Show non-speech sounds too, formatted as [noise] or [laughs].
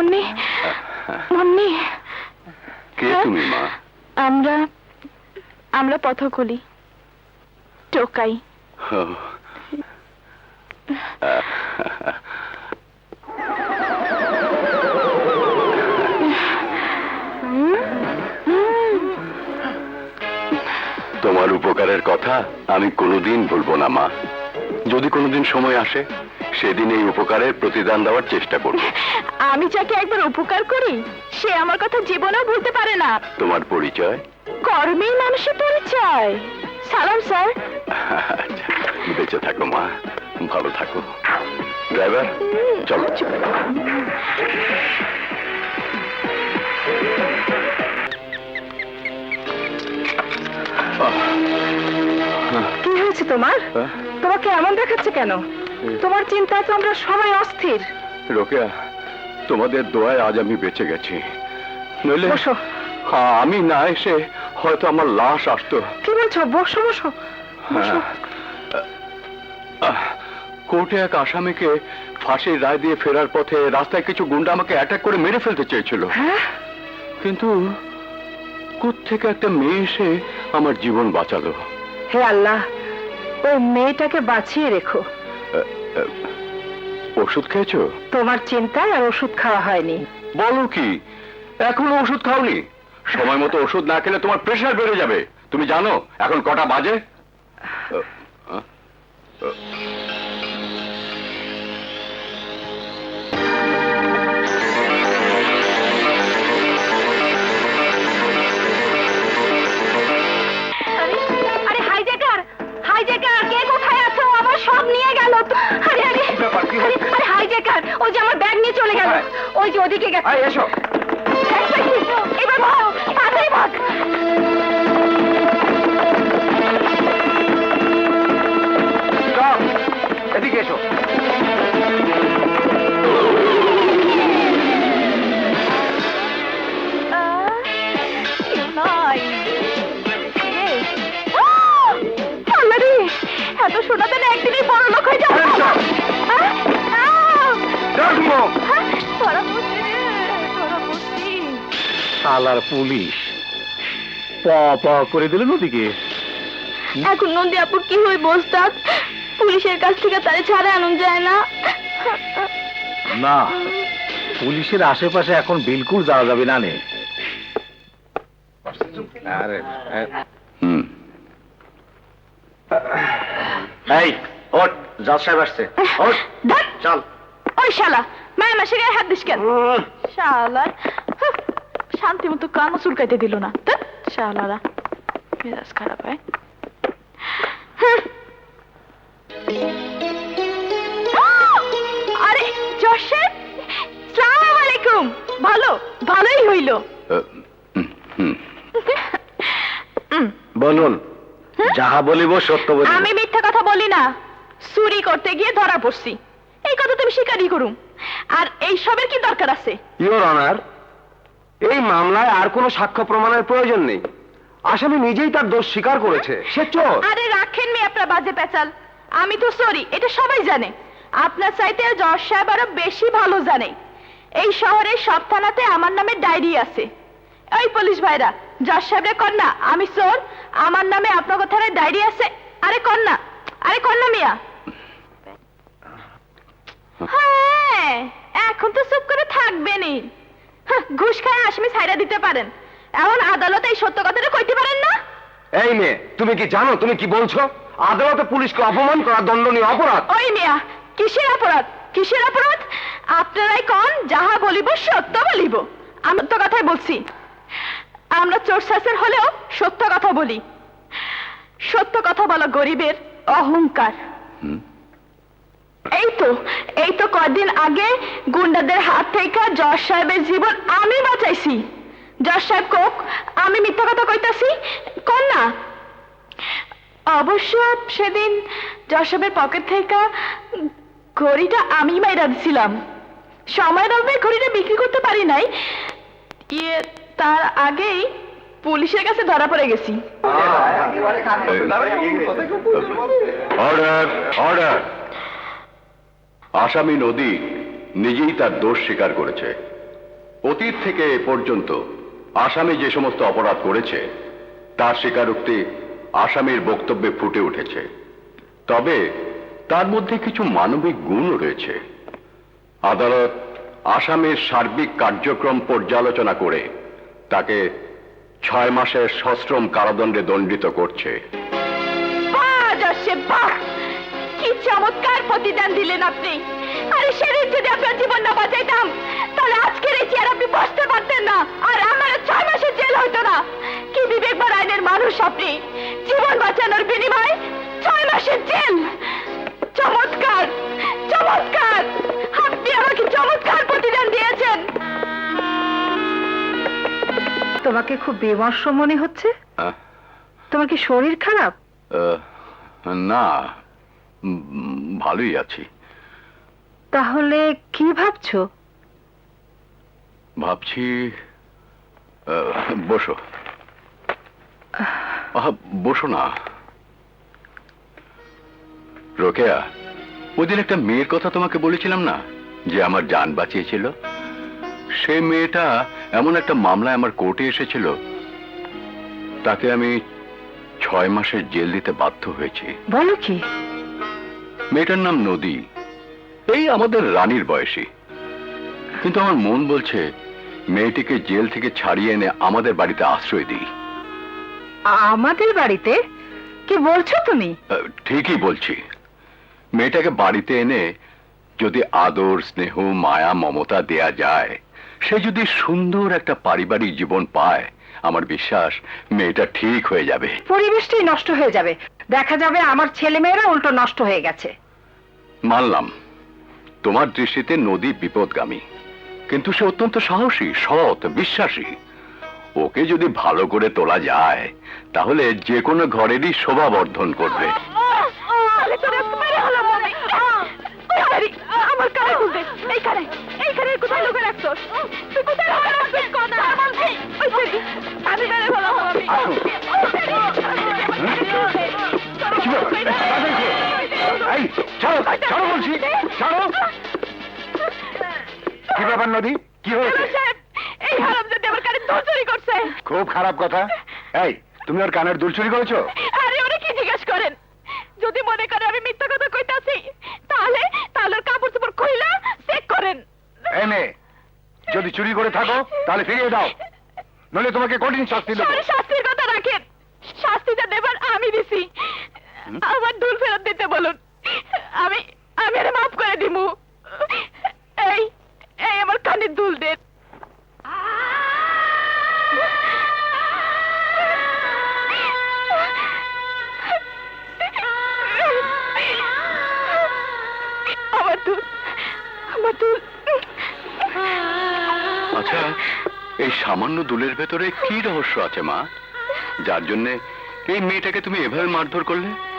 মুন্নি। মুন্নি। কে তুমি মা? আমরা আমরা পথকলি। টোকাই। তোমার উপকারের কথা আমি কোনোদিন ভুলবো না মা। যদি কোনোদিন সময় আসে সেদিন এই উপকারের প্রতিদান দেওয়ার চেষ্টা করব। [laughs] আমি যাকে একবার উপকার করি সে আমার কথা জীবনেও ভুলতে পারে না। তোমার পরিচয়? কর্মেই মানুষের পরিচয়। সালাম স্যার। [laughs] বেঁচে থাকো মা। ভালো থাকো। ড্রাইভার চলো। কি হয়েছে তোমার? হ্যাঁ? তোমাকে এমন দেখাচ্ছে কেন? তোমার চিন্তায় তো আমরা সবাই অস্থির। রোকেয়া তোমাদের দোয়ায় আজ আমি বেঁচে গেছি। নইলে বসো। আমি না এসে হয়তো আমার লাশ আসতো। কি বলছো? বসো বসো। হ্যাঁ। কোর্টে এক আসামিকে ফাঁসির রায় দিয়ে ফেরার পথে রাস্তায় কিছু গুন্ডা আমাকে অ্যাটাক করে মেরে ফেলতে চেয়েছিল। হ্যাঁ? কিন্তু থেকে একটা মেয়ে এসে আমার জীবন বাঁচালো। হে আল্লাহ ওই মেয়েটাকে বাঁচিয়ে রেখো। ওষুধ খেয়েছো? তোমার চিন্তায় আর ওষুধ খাওয়া হয়নি। বলো কি এখনও ওষুধ খাওনি? সময় মতো ওষুধ না খেলে তোমার প্রেশার বেড়ে যাবে। তুমি জানো এখন কটা বাজে? ওই যে ওদিকে গেছে। এসো। এবার ভাগ তাড়াতাড়ি ভাগ এদিকে এসো। এত সোনাতে না একদিনই বড় লোক হয়ে যাব শালার পুলিশ। প প করে দিলেন ওদিকে। এখন নন্দী আপুর কি পুলিশের কাছ থেকে তারে ছাড়া যায় না। না পুলিশের আশেপাশে এখন বিলকুল যাওয়া যাবে না নে। আরে হুম। এই ওট জজ সাহেব আসছে। ওট চল। ওই শালা মায়ের মাসে গায়ে হাত দিস কেন? শালা শান্তি মতো কানও চুলকাইতে দিল না। শালারা। মেজাজ খারাপ হয়! আরে জশের সালাম আলাইকুম। ভালো ভালোই হইল। বলুন যাহা বলিব সত্য বলিব। আমি মিথ্যা কথা বলি না। চুরি করতে গিয়ে ধরা পড়ছি। এই কথা তুমি স্বীকারই করুম। আর এই সবের কি দরকার আছে? ইওর অনার এই মামলায় আর কোনো সাক্ষ্য প্রমাণের প্রয়োজন নেই। আসামি নিজেই তার দোষ স্বীকার করেছে। সে চোর। আরে রাখেন মি আপনার বাজে পেঁচাল। আমি তো সরি এটা সবাই জানে। আপনার চাইতে জজ সাহেব আরও বেশি ভালো জানে। এই শহরের সব থানাতে আমার নামে ডায়েরি আছে। ওই পুলিশ ভাইরা জজ সাহেবরে কন্যা আমি চোর। আমার নামে আপনার থানায় ডায়েরি আছে? আরে কন্যা আরে কন্যা মিয়া। হ্যাঁ এখন তো চুপ করে থাকবেনই। ঘুষ খায় আসামি ছাইরা দিতে পারেন। এমন আদালতে এই সত্য কথাটা কইতে পারেন না? এই মেয়ে তুমি কি জানো তুমি কি বলছো? আদালতে পুলিশকে অপমান করা দণ্ডনীয় অপরাধ। ওই মিয়া কিসের অপরাধ? কিসের অপরাধ? আপনারাই কন যাহা বলিব সত্য বলিব। আমি তো কথাই বলছি। আমরা চোর শাসের হলেও সত্য কথা বলি। সত্য কথা বলা গরিবের অহংকার। এই তো এই কদিন আগে গুন্ডাদের হাত থেকে জজ সাহেবের জীবন আমি বাঁচাইছি জজ সাহেব কোক আমি মিথ্যা কথা কইতাছি কোন না অবশ্য সেদিন যশবের পকেট থেকে ঘড়িটা আমি মাইরা দিছিলাম সময়ের অভাবে ঘড়িটা বিক্রি করতে পারি নাই ইয়ে তার আগেই পুলিশের কাছে ধরা পড়ে গেছি অর্ডার অর্ডার আসামি নদী নিজেই তার দোষ স্বীকার করেছে। অতীত থেকে এ পর্যন্ত আসামি যে সমস্ত অপরাধ করেছে, তার স্বীকারোক্তি আসামির বক্তব্যে ফুটে উঠেছে। তবে তার মধ্যে কিছু মানবিক গুণও রয়েছে। আদালত আসামির সার্বিক কার্যক্রম পর্যালোচনা করে তাকে ছয় মাসের সশ্রম কারাদণ্ডে দণ্ডিত করছে। চমৎকার প্রতিদান দিলেন আপনি। আরে সেদিন যদি আপনার জীবন না বাঁচাইতাম তাহলে আজকের এই চেয়ার আপনি বসতে পারতেন না আর আমার ছয় মাসের জেল হইতো না। কি বিবেকবার আইনের মানুষ আপনি। জীবন বাঁচানোর বিনিময়ে ছয় মাসের জেল। চমৎকার চমৎকার। আপনি আমাকে চমৎকার প্রতিদান দিয়েছেন। তোমাকে খুব বিমর্ষ মনে হচ্ছে? তোমার কি শরীর খারাপ? না। ভালোই আছি। তাহলে কি ভাবছ? ভাবছি বসো। বসো না। রোকেয়া ওদিন একটা মেয়ের কথা তোমাকে বলেছিলাম না? যে আমার যান বাঁচিয়েছিল? সে মেয়েটা এমন একটা মামলায় আমার কোর্টে এসেছিল। তাকে আমি ছয় মাসের জেল দিতে বাধ্য হয়েছি। বলো কি? মেয়েটার নাম নদী। এই আমাদের রানীর বয়সী। কিন্তু আমার মন বলছে মেয়েটিকে জেল থেকে ছাড়িয়ে এনে আমাদের বাড়িতে আশ্রয় দিই। আমাদের বাড়িতে? কি বলছো তুমি? ঠিকই বলছি। মেয়েটাকে বাড়িতে এনে যদি আদর স্নেহ মায়া মমতা দেয়া যায় সে যদি সুন্দর একটা পারিবারিক জীবন পায় আমার বিশ্বাস মেয়েটা ঠিক হয়ে যাবে। পরিবেশটাই নষ্ট হয়ে যাবে। দেখা যাবে আমার ছেলে মেয়েরা উল্টো নষ্ট হয়ে গেছে। মানলাম তোমার দৃষ্টিতে নদী বিপদগামী কিন্তু সে অত্যন্ত সাহসী সৎ বিশ্বাসী। ওকে যদি ভালো করে তোলা যায় তাহলে যে কোনো ঘরেরই শোভা বর্ধন করবে। আমার কানে খুলবে। এইখানে এইখানে কোথায় লোকে রাখছোস তুই কোথায়? ওই সেরি, আমি হলাম আমি আসো। ওই সেরি, কি ব্যাপার? এই, ছাড়ো, ছাড়ো বলছি, ছাড়ো। কি ব্যাপার নদী কি হয়েছে এই হারাম যদি আমার কানে দুধ চুরি করছে খুব খারাপ কথা এই তুমি ওর কানের দুল চুরি করেছ আরে ওরা কি জিজ্ঞেস করেন যদি মনে করে আমি মিথ্যা কথা কইতাছি তাহলে তাহলে ওর কাপড় চোপড় খুইলা চেক করেন মেয়ে যদি চুরি করে থাকো তাহলে ফিরিয়ে দাও নইলে তোমাকে কঠিন শাস্তি দেবো। সরে শাস্তির কথা রাখেন। শাস্তিটা দেবার আমি দিছি। আমার দুল ফেরত দিতে বলুন। আমি আমি আরে মাফ করে দিমু। এই এই আমার কানের দুল দেন। আমার দুল আমার দুল। আচ্ছা। এই সামান্য দুলের ভেতরে কি রহস্য আছে, মা? যার জন্যে এই মেয়েটাকে তুমি এভাবে মারধর করলে?